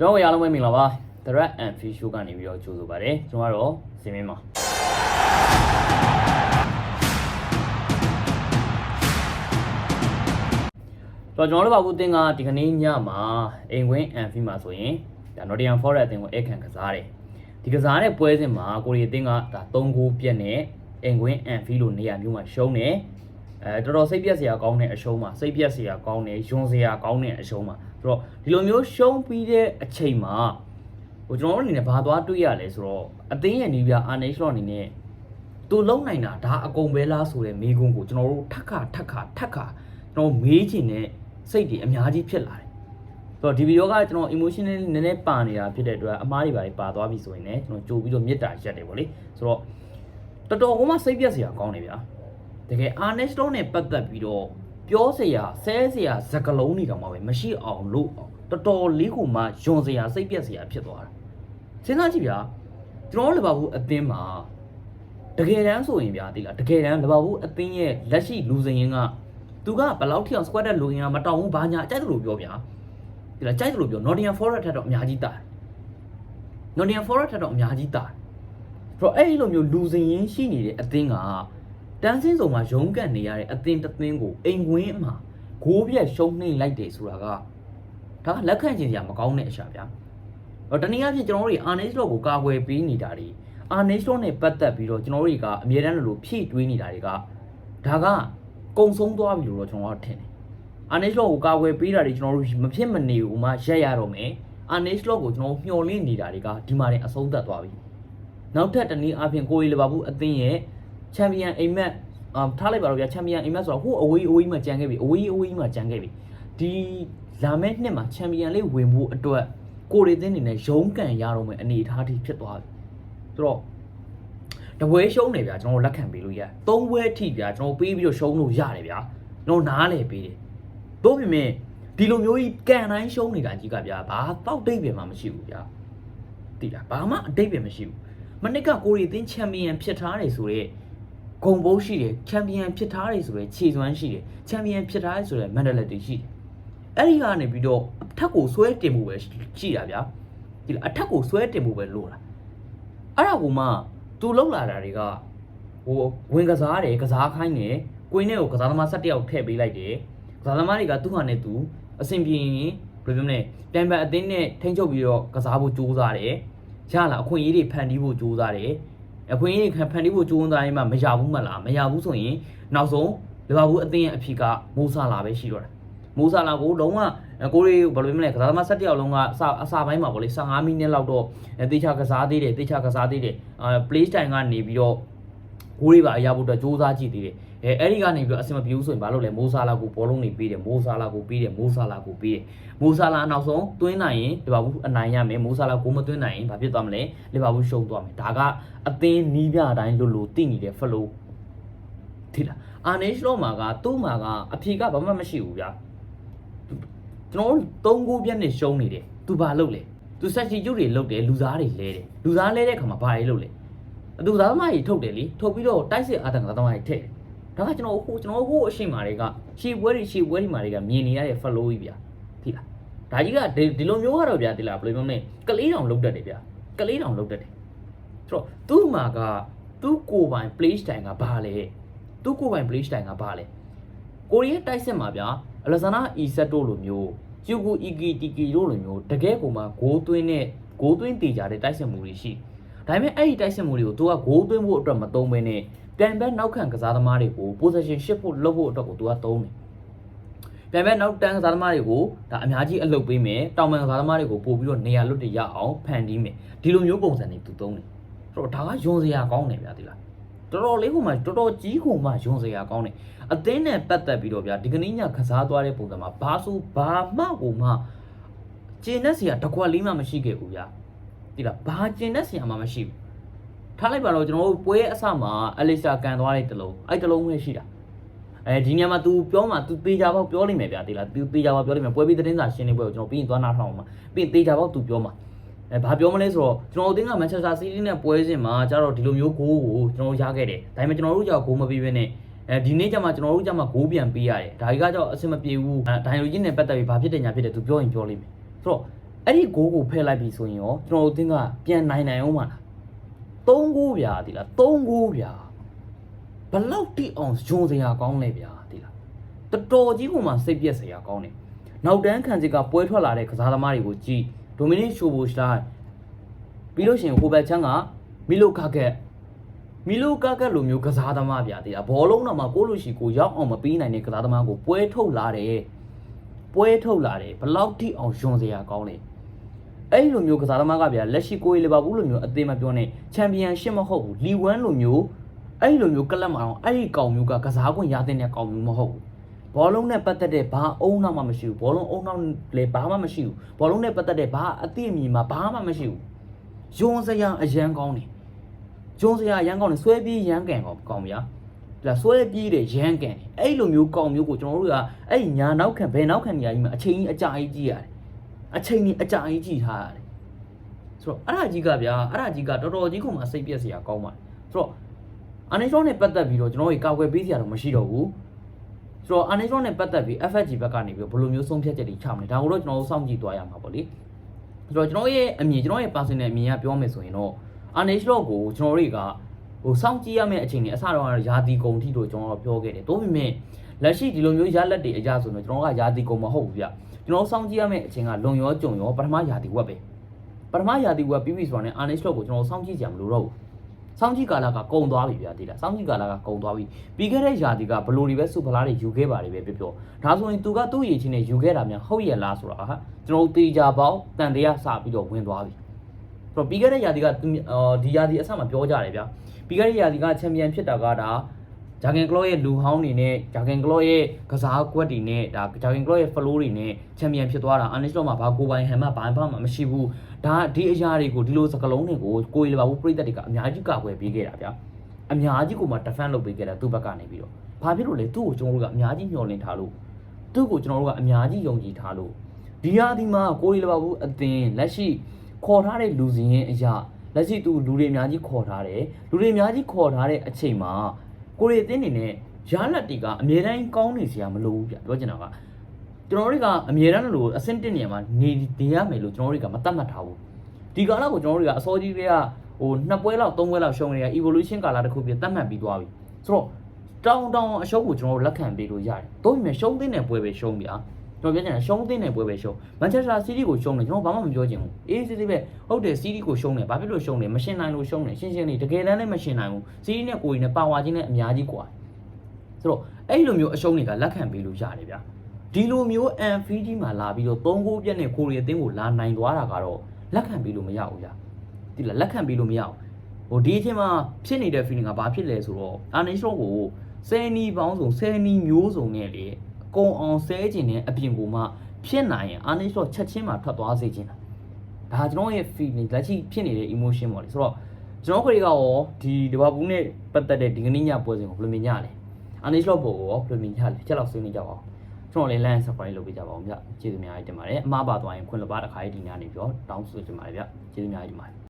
ကျွန်တော်တို့အားလုံးပဲမင်္ဂလာပါ The Red and Fish Show ကနေပြီးတော့ကြိုဆိုပါရစေကျွန်တော်ကတော့စင်မင်းပါတော့ကျွန်တော်တို့ဘာဘူးအသင်းကဒီကနေ့ညမှာအိမ်ကွင်းအန်ဖီမှာဆိုရင်ဒါ Nottingham Forest အသင်းကိုအခန့်ကစားတယ်ဒီကစားတဲ့ပွဲစဉ်မှာကိုရီအသင်းကဒါ3ဂိုးပြတ်နဲ့အိမ်ကွင်းအန်ဖီလိုနေရာမျိုးမှာရှုံးတယ်အဲတော်တော်စိတ်ပြက်စရာကောင်းတဲ့အရှုံးမှာစိတ်ပြက်စရာကောင်းတယ်ယွန်စရာကောင်းတဲ့အရှုံးမှာ ဆိုတော့ဒီလိုမျိုးရှုံးပြီးတဲ့အချိန်မှာဟိုကျွန်တော်တို့အနေနဲ့ဘာသွားတွေ့ရလဲဆိုတော့အသင်းရဲ့နီးပြအာနေရှလော့အနေနဲ့သူလုံနိုင်တာဒါအကုန်ပဲလားဆိုတဲ့မိကုန်းကိုကျွန်တော်တို့ထက်ခါထက်ခါထက်ခါကျွန်တော်မေးချင်တဲ့စိတ်တွေအများကြီးဖြစ်လာတယ်ဆိုတော့ဒီဗီဒီယိုကကျွန်တော် emotional နည်းနည်းပါနေတာဖြစ်တဲ့အတွက်အမားတွေပါပါသွားပြီဆိုရင်လည်းကျွန်တော်ကြိုပြီးတော့မေတ္တာရက်တယ်ပေါ့လေဆိုတော့တော်တော်ကမှစိတ်ပြက်စရာကောင်းတယ်ဗျာတကယ် Arnest Stone နဲ့ပတ်သက်ပြီးတော့ ပြောစရာဆဲစရာစကလုံးတွေတောင်မှပဲမရှိအောင်လို့တော်တော်လေးကိုမှယွန်စရာစိတ်ပြက်စရာဖြစ်သွားတာစဉ်းစားကြည့်ဗျာကျွန်တော်တို့လီဗာပူးအသင်းမှာတကယ်တမ်းဆိုရင်ဗျာဒီလားတကယ်တမ်းလီဗာပူးအသင်းရဲ့လက်ရှိလူစင်ရင်ကသူကဘယ်လောက်ထိအောင် squad တက်လူရင်ကမတောင်းဘူးဘာညာအကြိုက်တယ်လို့ပြောဗျာဒီလားကြိုက်တယ်လို့ပြော Nottingham Forest ထက်တော့အများကြီးတာတယ် Nottingham Forest ထက်တော့အများကြီးတာတယ်ဆိုတော့အဲ့ဒီလိုမျိုးလူစင်ရင်ရှိနေတဲ့အသင်းက တန်းစင်းစုံမှာရုန်းကန်နေရတဲ့အသင်းတစ်သင်းကိုအိမ်ဝင်းအမှာဂိုးပြက်ရှုံးနှိမ့်လိုက်တယ်ဆိုတာကဒါကလက်ခံချင်စရာမကောင်းတဲ့အရာဗျာ။တော့တနည်းအားဖြင့်ကျွန်တော်တို့တွေအာနေစ်လော့ကိုကာကွယ်ပေးနေတာတွေအာနေစ်လော့နဲ့ပတ်သက်ပြီးတော့ကျွန်တော်တို့တွေကအမြဲတမ်းလိုလိုဖြည့်တွေးနေတာတွေကဒါကကုံဆုံးသွားပြီလို့တော့ကျွန်တော်ကထင်တယ်။အာနေစ်လော့ကိုကာကွယ်ပေးတာတွေကျွန်တော်တို့မဖြစ်မနေဘူးမှရက်ရတော့မယ်။အာနေစ်လော့ကိုကျွန်တော်မျှော်လင့်နေတာတွေကဒီမှာတင်အဆုံးသတ်သွားပြီ။နောက်ထပ်တနည်းအားဖြင့်ကိုရီလီဗာပူးအသင်းရဲ့ ချန်ပီယံအိမ်မက်အမ်ထားလိုက်ပါတော့ဗျာချန်ပီယံအိမ်မက်ဆိုတော့ဟိုအဝေးအဝေးမှာကြံခဲ့ပြီအဝေးအဝေးမှာကြံခဲ့ပြီဒီလာမယ့်နှစ်မှာချန်ပီယံလေးဝင်ဖို့အတွက်ကိုရီသင်းအနေနဲ့ရုန်းကန်ရတော့မယ်အနေအထားထိဖြစ်သွားပြီဆိုတော့တပွဲရှုံးနေဗျာကျွန်တော်တို့လက်ခံပေးလို့ရတယ်သုံးပွဲထိဗျာကျွန်တော်ပေးပြီးတော့ရှုံးလို့ရတယ်ဗျာကျွန်တော်နားလေပေးတယ်တို့ပြင်မဲ့ဒီလိုမျိုးကြီးကန်တိုင်းရှုံးနေတာကြီးကဗျာဘာတောက်တိတ်ပြန်မှမရှိဘူးဗျာတိလားဘာမှအတိတ်ပြန်မရှိဘူးမနစ်ကကိုရီသင်းချန်ပီယံဖြစ်ထားတယ်ဆိုတော့ ဂုံဘိုးရှိတယ်ချန်ပီယံဖြစ်ထားတယ်ဆိုရယ်ခြေစွမ်းရှိတယ်ချန်ပီယံဖြစ်ထားတယ်ဆိုရယ်မန်ဒလက်တီရှိတယ်အဲ့ဒီကနေပြီးတော့အထက်ကိုဆွဲတင်မှုပဲရှိတာဗျာဒီလားအထက်ကိုဆွဲတင်မှုပဲလို့လားအဲ့ဒါကမှသူလောက်လာတာတွေကဟိုဝင်ကစားတယ်ကစားခိုင်းတယ်ကိုင်းနဲ့ကိုကစားသမား၁၁ယောက်ထည့်ပေးလိုက်တယ်ကစားသမားတွေကသူ့ဟာနဲ့သူအဆင်ပြေရင်ဘယ်လိုပြောမလဲတန်ပန်အသင်းနဲ့ထိန်းချုပ်ပြီးတော့ကစားဖို့ကြိုးစားတယ်ရလာအခွင့်အရေးတွေဖန်တီးဖို့ကြိုးစားတယ် အခွင့်အရေးခံဖန်တီးဖို့ကြိုးဝန်းသားရင်မှမရဘူးမလားမရဘူးဆိုရင်နောက်ဆုံးလီဗာပူးအသင်းရဲ့အဖြစ်ကမိုးဆာလာပဲရှိတော့တယ်မိုးဆာလာကိုလုံးဝကိုရီဘယ်လိုပြောမလဲကစားသမား၁၁ယောက်လုံးကအစအစာပိုင်းမှာပေါ့လေ15မိနစ်လောက်တော့တေချာကစားသေးတယ်တေချာကစားသေးတယ်အာ play style ကနေပြီးတော့ကိုရီပါအရာဖို့အတွက်စူးစမ်းကြည့်သေးတယ် အဲအဲ့ဒီကနေပြီးတော့အဆင်မပြေဘူးဆိုရင်ဘာလုပ်လဲမိုးဆာလာကိုဘောလုံးတွေပေးတယ်မိုးဆာလာကိုပေးတယ်မိုးဆာလာကိုပေးတယ်မိုးဆာလာနောက်ဆုံးသွင်းနိုင်ရင်လီဗာပူးအနိုင်ရမယ်မိုးဆာလာကိုမသွင်းနိုင်ရင်ဘာဖြစ်သွားမလဲလီဗာပူးရှုံးသွားမယ်ဒါကအသင်းနီးပြအတိုင်းလို့လို့တည်နေတဲ့ဖလိုဒီလားအာနေရှ်လောမှာကသူ့မှာကအဖြေကဘာမှမရှိဘူးဗျာကျွန်တော်တို့၃ခုပြက်နဲ့ရှုံးနေတယ်သူဘာလုပ်လဲသူဆက်ချီကျုပ်တွေလုပ်တယ်လူသားတွေလဲတယ်လူသားလဲတဲ့ခါမှာဘာတွေလုပ်လဲသူသားသမားကြီးထုတ်တယ်လေထုတ်ပြီးတော့တိုက်စစ်အာတန်ကသားသမားကြီးထည့်တယ် ဒါကကျွန်တော်ဟိုကျွန်တော်ဟိုအရှိမာတွေကရှေ့ပွဲတွေရှေ့ပွဲတွေမာတွေကမြင်နေရတဲ့ဖလိုကြီးဗျာဒီလားဒါကြီးကဒီလိုမျိုးကတော့ဗျာဒီလားဘယ်လိုမျိုးလဲကလေးတောင်လုတ်တတ်တယ်ဗျာကလေးတောင်လုတ်တတ်တယ်ဆိုတော့သူ့မှာကသူ့ကိုယ်ပိုင် play style ကဘာလဲသူ့ကိုယ်ပိုင် play style ကဘာလဲကိုရီးယားတိုက်စစ်မှာဗျာအလက်ဇာနာအီဆက်တို့လိုမျိုးကျူကူအီကီတီကီတို့လိုမျိုးတကယ်ကိုမှဂိုးသွင်းတဲ့ဂိုးသွင်းတေကြတဲ့တိုက်စစ်မှုတွေရှိဒါပေမဲ့အဲ့ဒီတိုက်စစ်မှုတွေကိုသူကဂိုးသွင်းဖို့အတွက်မသုံးဘဲနဲ့ ပြန်ဘက်နောက်ခံကစားသမားတွေကို possession shift ဖို့လုပ်ဖို့အတွက်ကိုသူကသုံးတယ်ပြန်ဘက်နောက်တန်းကစားသမားတွေကိုဒါအများကြီးအလုပ်ပေးမယ်တောင်ပန်ကစားသမားတွေကိုပို့ပြီးတော့နေရာလွတ်တွေရအောင်ဖန်တီးမယ်ဒီလိုမျိုးပုံစံတွေသူသုံးတယ်ဆိုတော့ဒါကယွန်စရာကောင်းတယ်ဗျာဒီလားတော်တော်လေးကိုမှတော်တော်ကြီးကိုမှယွန်စရာကောင်းတယ်အသင်းနဲ့ပတ်သက်ပြီးတော့ဗျာဒီကနေ့ညကစားသွားတဲ့ပုံစံမှာဘာဆိုဘာမှကိုမှကျင်းတဲ့စရာတစ်ခွက်လေးမှမရှိခဲ့ဘူးဗျာဒီလားဘာကျင်းတဲ့စရာမှမရှိဘူး ထားလိုက်ပါတော့ကျွန်တော်တို့ပွဲအစမှာအလီစာကန်သွားတဲ့တလုံးအဲ့တလုံးပဲရှိတာအဲဒီညမှာ तू ပြောမှာ तू သေးကြပေါက်ပြောလိမ့်မယ်ဗျာဒီလား तू သေးကြပေါက်ပြောလိမ့်မယ်ပွဲပြီးသတင်းစာရှင်းလင်းပွဲကိုကျွန်တော်ပြီးရင်သွားနာထောင်အောင်မှာပြီးရင်သေးကြပေါက် तू ပြောမှာ အဲဘာပြောမလဲဆိုတော့ကျွန်တော်တို့အသင်းကမန်ချက်စတာစီးတီးနဲ့ပွဲစဉ်မှာကျတော့ဒီလိုမျိုးဂိုးကိုကျွန်တော်တို့ရခဲ့တယ်ဒါပေမဲ့ကျွန်တော်တို့ကြောက်ဂိုးမပေးဘဲနဲ့အဲဒီနေ့ကျမှကျွန်တော်တို့ကျမှဂိုးပြန်ပေးရတယ်ဒါကြီးကကြောက်အဆင်မပြေဘူးအဲဒိုင်လိုကြီးနဲ့ပတ်သက်ပြီးဘာဖြစ်တယ်ညာဖြစ်တယ်သူပြောရင်ပြောလိမ့်မယ်ဆိုတော့ အဲ့ဒီဂိုးကိုဖယ်လိုက်ပြီဆိုရင်ရောကျွန်တော်တို့အသင်းကပြန်နိုင်နိုင်အောင်မလား 3ဂိုးဗျာဒီလား3ဂိုးဗျာဘလောက်တိအောင်ဂျွန်စရာကောင်းလဲဗျာဒီလားတော်တော်ကြီးကမှစိတ်ပြက်စရာကောင်းတယ်နောက်တန်းခံစစ်ကပွဲထွက်လာတဲ့ကစားသမားတွေကိုကြည့်ဒိုမီနစ်ရှိုဘိုစတိုင်းပြီးလို့ရှိရင်ဟိုဘက်ချမ်းကမီလိုကာကက်မီလိုကာကက်လိုမျိုးကစားသမားဗျာဒီလားဘောလုံးတော့မှကိုလိုရှိကိုရောက်အောင်မပေးနိုင်တဲ့ကစားသမားကိုပွဲထုတ်လာတယ်ပွဲထုတ်လာတယ်ဘလောက်တိအောင်ဂျွန်စရာကောင်းလဲ အဲ့ဒီလိုမျိုးကစားသမားကဗျာလက်ရှိကိုရီလီဗာပူးလိုမျိုးအသေးမပြောနဲ့ချန်ပီယံရှစ်မဟုတ်ဘူးလီဝမ်လိုမျိုးအဲ့ဒီလိုမျိုးကလပ်မှာတော့အဲ့ဒီကောင်မျိုးကကစားခွင့်ရတဲ့ကောင်မျိုးမဟုတ်ဘူးဘောလုံးနဲ့ပတ်သက်တဲ့ဘာအုံနောက်မှမရှိဘူးဘောလုံးအုံနောက်လည်းဘာမှမရှိဘူးဘောလုံးနဲ့ပတ်သက်တဲ့ဘာအသိအမြင်မှဘာမှမရှိဘူးယွန်စရာအရန်ကောင်းတယ်ယွန်စရာအရန်ကောင်းတယ်ဆွဲပြေးရန်ကန်ကောင်းကောင်းဗျာဒါဆွဲပြေးတဲ့ရန်ကန်တယ်အဲ့ဒီလိုမျိုးကောင်မျိုးကိုကျွန်တော်တို့ကအဲ့ဒီညာနောက်ခံဘယ်နောက်ခံနေရာကြီးမှာအချိန်ကြီးအကြာကြီးကြည့်ရတယ် အချိန်ကြီးအကြာကြီးကြည့်ထားရတယ်ဆိုတော့အဲ့ဒါကြီးကဗျာအဲ့ဒါကြီးကတော်တော်ကြီးခုမှစိတ်ပြက်စရာကောင်းပါတယ်ဆိုတော့အာနေစ troll နဲ့ပတ်သက်ပြီးတော့ကျွန်တော်တို့ကာကွယ်ပေးစရာတော့မရှိတော့ဘူးဆိုတော့အာနေစ troll နဲ့ပတ်သက်ပြီး FFG ဘက်ကနေပြီးတော့ဘယ်လိုမျိုးဆုံးဖြတ်ချက်တွေချမလဲဒါကိုတော့ကျွန်တော်တို့စောင့်ကြည့်သွားရမှာပေါ့လေဆိုတော့ကျွန်တော်ရဲ့အမြင်ကျွန်တော်ရဲ့ personal အမြင်ကပြောမယ်ဆိုရင်တော့အာနေစ troll ကိုကျွန်တော်တွေကဟိုစောင့်ကြည့်ရမယ့်အချိန်တွေအစတော့ကတော့ယာတီကုံထိလို့ကျွန်တော်တို့ပြောခဲ့တယ်တိုးပေမဲ့လက်ရှိဒီလိုမျိုးရလက်တွေအကြဆိုတော့ကျွန်တော်ကယာတီကုံမဟုတ်ဘူးဗျ ကျွန်တော်စောင့်ကြည့်ရမယ့်အချိန်ကလွန်ရောကြုံရောပထမယာတီဝက်ပဲပထမယာတီဝက်ပြီးပြီဆိုတာနဲ့ Arnish Slot ကိုကျွန်တော်စောင့်ကြည့်ကြမလို့တော့ဘူးစောင့်ကြည့်ကာလကကုံသွားပြီဗျာဒီလားစောင့်ကြည့်ကာလကကုံသွားပြီပြီးခဲ့တဲ့ယာတီကဘလို့တွေပဲစုဖလားတွေယူခဲ့ပါတယ်ပဲပြောပြောဒါဆိုရင်သူကသူ့ရည်ချင်းနဲ့ယူခဲ့တာများဟုတ်ရဲ့လားဆိုတာဟာကျွန်တော်တေချာပေါင်းတန်တရားစပြီးတော့ဝင်သွားပြီဆိုတော့ပြီးခဲ့တဲ့ယာတီကသူအော်ဒီယာတီအဆမှာပြောကြတယ်ဗျာပြီးခဲ့တဲ့ယာတီကချန်ပီယံဖြစ်တာကဒါ ဂျာဂန်ကလော့ရဲ့လူဟောင်းတွေနဲ့ဂျာဂန်ကလော့ရဲ့ကစားကွက်တွေနဲ့ဒါဂျာဂန်ကလော့ရဲ့ဖလိုးတွေနဲ့ချန်ပီယံဖြစ်သွားတာအာနစ်တော့မှာဘာကိုပိုင်ဟန်မှဘာမှမရှိဘူးဒါဒီအရာတွေကိုဒီလိုစကလုံးတွေကိုကိုရီလီဗာပူးပြည်သက်တွေကအများကြီးကာကွယ်ပေးခဲ့တာဗျာအများကြီးကိုမှ defend လုပ်ပေးခဲ့တာသူ့ဘက်ကနေပြီးတော့ဘာဖြစ်လို့လဲသူ့ကိုကျွန်တော်တို့ကအများကြီးမျှော်လင့်ထားလို့သူ့ကိုကျွန်တော်တို့ကအများကြီးယုံကြည်ထားလို့ဒီဟာဒီမှာကိုရီလီဗာပူးအသင်းလက်ရှိခေါ်ထားတဲ့လူစင်းရဲ့အရာလက်ရှိသူလူတွေအများကြီးခေါ်ထားတယ်လူတွေအများကြီးခေါ်ထားတဲ့အချိန်မှာ ကိုရီအသင်းအနေနဲ့ရလက်တီကအမြဲတမ်းကောင်းနေစရာမလိုဘူးဗျပြောချင်တာကကျွန်တော်တို့ကအမြဲတမ်းလို့အဆင့်တစ်နေရာမှာနေနေရမယ်လို့ကျွန်တော်တို့ကမတတ်မှတ်ထားဘူးဒီကာလကိုကျွန်တော်တို့ကအစောကြီးတွေကဟိုနှစ်ပွဲလောက်သုံးပွဲလောက်ရှုံးနေတာ evolution ကာလတစ်ခုပြတတ်မှတ်ပြီးသွားပြီဆိုတော့တောင်းတောင်းအရှုံးကိုကျွန်တော်တို့လက်ခံပေးလို့ရတယ်တို့ပေမဲ့ရှုံးသိတဲ့ပွဲပဲရှုံးဗျာ ကျွန်တော်ပြောချင်တာရှုံးသိတဲ့ပွဲပဲရှုံးမန်ချက်စတာစီးတီးကိုရှုံးတယ်ကျွန်တော်ဘာမှမပြောချင်ဘူးအေးစစ်စစ်ပဲဟုတ်တယ်စီးတီးကိုရှုံးတယ်ဘာဖြစ်လို့ရှုံးလဲမရှင်နိုင်လို့ရှုံးတယ်ရှင်းရှင်းလေးတကယ်တမ်းလည်းမရှင်နိုင်ဘူးစီးတီးနဲ့ကိုရီနဲ့ပါဝါချင်းနဲ့အများကြီးကွာဆိုတော့အဲ့လိုမျိုးအရှုံးတွေကလက်ခံပေးလို့ရတယ်ဗျာဒီလိုမျိုးအန်ဖီဂျီမှာလာပြီးတော့၃ဂိုးပြက်နဲ့ကိုရီအသင်းကိုလာနိုင်သွားတာကတော့လက်ခံပေးလို့မရဘူးဗျာဒီလားလက်ခံပေးလို့မရဘူးဟိုဒီအချိန်မှာဖြစ်နေတဲ့ feeling ကဘာဖြစ်လဲဆိုတော့အာနီရှော့ကို10နီးပေါင်းစုံ10နီးမျိုးစုံနဲ့လေ ကုန်အောင်ဆဲခြင်းနဲ့အပြင်ကိုမှဖြစ်နိုင်ရင်အာနေရှော့ချက်ချင်းမှာထွက်သွားစေခြင်းတာဒါကျွန်တော်ရဲ့ feeling လက်ရှိဖြစ်နေတဲ့ emotion ပေါ့လေဆိုတော့ကျွန်တော်ခရီးကရောဒီဒီဘာဘူးနဲ့ပတ်သက်တဲ့ဒီကနေ့ညပွဲစဉ်ကိုဘယ်လိုမြင်ကြလဲအနိလော့ဘောကိုရောဘယ်လိုမြင်ရလဲချက်လောက်ဆွေးနွေးကြပါအောင်ကျွန်တော်လည်း line subscribe လုပ်ပေးကြပါအောင်ဗျကျေးဇူးများကြီးတင်ပါတယ်အမှားပါသွားရင်ခွင့်လပါတစ်ခါရေးဒီညနေပြီးတော့တောင်းဆိုချင်ပါတယ်ဗျကျေးဇူးများကြီးတင်ပါတယ်